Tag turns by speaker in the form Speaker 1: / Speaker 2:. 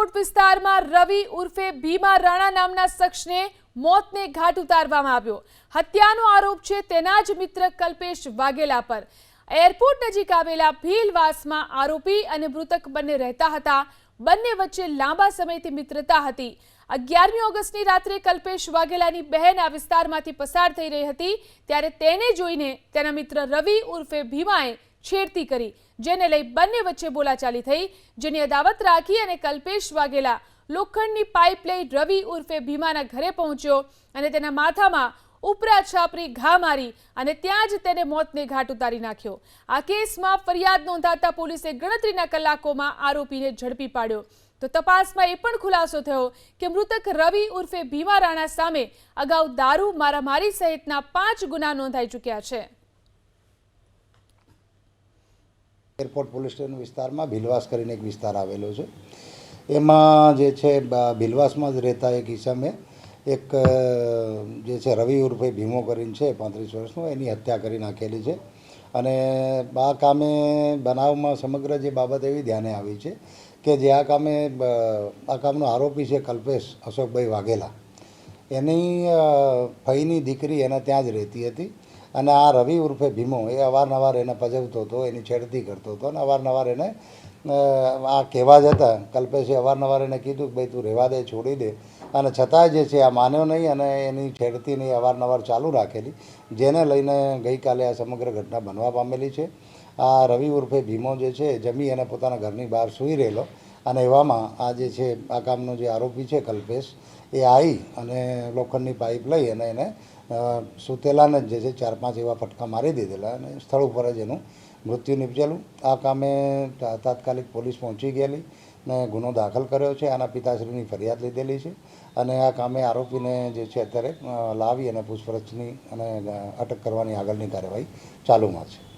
Speaker 1: Airport વિસ્તારમાં રવિ ઉર્ફે ભીમા રાણા નામના શખ્સને મોતને ઘાટ ઉતારવામાં આવ્યો. હત્યાનો આરોપ છે તેના જ મિત્ર કલ્પેશ વાઘેલા પર. એરપોર્ટ નજીક આવેલા ભીલવાસમાં આરોપી અને મૃતક બંને રહેતા હતા. બંને વચ્ચે લાંબા સમયથી મિત્રતા હતી. અગિયારમી ઓગસ્ટની રાત્રે કલ્પેશ વાઘેલાની બહેન આ વિસ્તારમાંથી પસાર થઈ રહી હતી. ત્યારે તેને જોઈને તેના મિત્ર રવિ ઉર્ફે ભીમાએ છેડતી કરી, જેને લઈ બંને વચ્ચે બોલાચાલી થઈ, જેની અદાવત રાખી અને કલ્પેશ વાઘેલા લોખંડની પાઇપ લઈ રવિ ઉર્ફે ભીમાના ઘરે પહોંચ્યો અને તેના માથામાં ઉપરા છાપરી ઘા મારી અને ત્યાં જ તેને મોતને ઘાટ ઉતારી નાખ્યો. આ કેસમાં ફરિયાદ નોંધાતા પોલીસે ગણતરીના કલાકોમાં આરોપીને ઝડપી પાડ્યો. તો તપાસમાં એ પણ ખુલાસો થયો કે મૃતક રવિ ઉર્ફે ભીમા રાણા સામે અગાઉ દારૂ મારામારી સહિતના પાંચ ગુના નોંધાઈ ચૂક્યા છે.
Speaker 2: એરપોર્ટ પોલીસ સ્ટેશન વિસ્તારમાં ભીલવાસ કરીને એક વિસ્તાર આવેલો છે. એમાં જે છે ભીલવાસમાં જ રહેતા એક ઈસમે એક જે છે, રવિ ઉર્ફે ભીમો કરીને છે, પાંત્રીસ વર્ષનો, એની હત્યા કરી નાખેલી છે. અને આ કામે બનાવમાં સમગ્ર જે બાબત એવી ધ્યાને આવી છે કે જે આ કામે આ કામનો આરોપી છે કલ્પેશ અશોકભાઈ વાઘેલા. એની ફઈની દીકરી એના ત્યાં જ રહેતી હતી. અને આ રવિ ઉર્ફે ભીમો એ અવારનવાર એને પજવતો હતો, એની છેડતી કરતો હતો અને અવારનવાર એને આ કહેવા જતા કલ્પેશે અવારનવાર એને કીધું કે ભાઈ, તું રહેવા દે, છોડી દે. અને છતાંય જે છે આ માન્યો નહીં અને એની છેડતીની અવારનવાર ચાલુ રાખેલી, જેને લઈને ગઈકાલે આ સમગ્ર ઘટના બનવા પામેલી છે. આ રવિ ઉર્ફે ભીમો જે છે જમી અને પોતાના ઘરની બહાર સૂઈ રહેલો અને એવામાં આ જે છે, આ કામનો જે આરોપી છે કલ્પેશ, એ આવી અને લોખંડની પાઇપ લઈ અને એને સુતેલાને જે છે ચાર પાંચ એવા ફટકા મારી દીધેલા અને સ્થળ ઉપર જ એનું મૃત્યુ નીપજેલું આ કામે તાત્કાલિક પોલીસ પહોંચી ગયેલી ને ગુનો દાખલ કર્યો છે. આના પિતાશ્રીની ફરિયાદ લીધેલી છે અને આ કામે આરોપીને જે છે અત્યારે લાવી અને પૂછપરછની અને અટક કરવાની આગળની કાર્યવાહી ચાલુમાં છે.